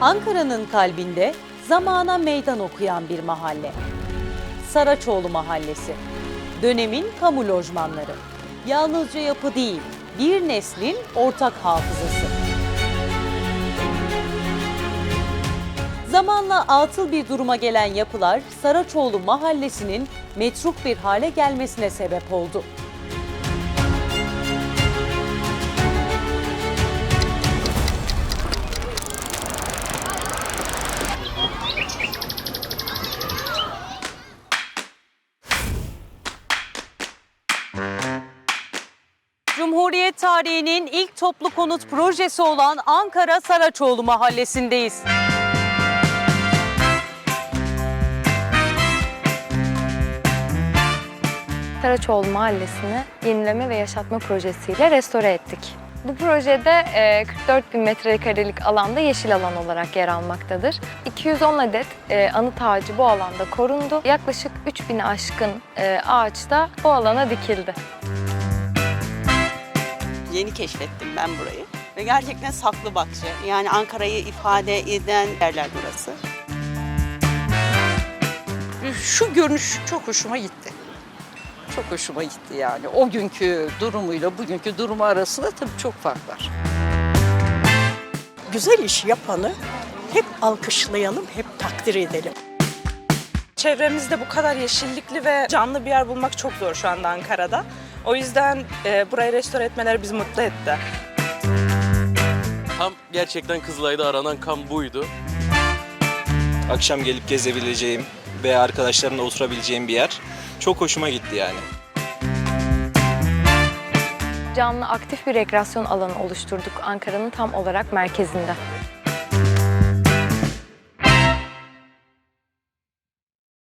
Ankara'nın kalbinde zamana meydan okuyan bir mahalle. Saraçoğlu Mahallesi. Dönemin kamu lojmanları. Yalnızca yapı değil, bir neslin ortak hafızası. Zamanla atıl bir duruma gelen yapılar Saraçoğlu Mahallesi'nin metruk bir hale gelmesine sebep oldu. Cumhuriyet tarihinin ilk toplu konut projesi olan Ankara Saraçoğlu Mahallesi'ndeyiz. Saraçoğlu Mahallesi'ni yenileme ve yaşatma projesiyle restore ettik. Bu projede e, 44 bin metrekarelik alanda yeşil alan olarak yer almaktadır. 210 adet e, anıt ağacı bu alanda korundu. Yaklaşık 3000 aşkın e, ağaç da bu alana dikildi. Yeni keşfettim ben burayı. Ve gerçekten saklı bakçı. Yani Ankara'yı ifade eden yerler burası. Şu görünüş çok hoşuma gitti. Çok hoşuma gitti yani. O günkü durumuyla bugünkü durumu arasında tabii çok fark var. güzel iş yapanı hep alkışlayalım, hep takdir edelim. Çevremizde bu kadar yeşillikli ve canlı bir yer bulmak çok zor şu anda Ankara'da. O yüzden e, burayı restore etmeleri bizi mutlu etti. Tam gerçekten Kızılay'da aranan kam buydu. akşam gelip gezebileceğim veya arkadaşlarımla oturabileceğim bir yer. Çok hoşuma gitti yani. Canlı aktif bir rekreasyon alanı oluşturduk Ankara'nın tam olarak merkezinde.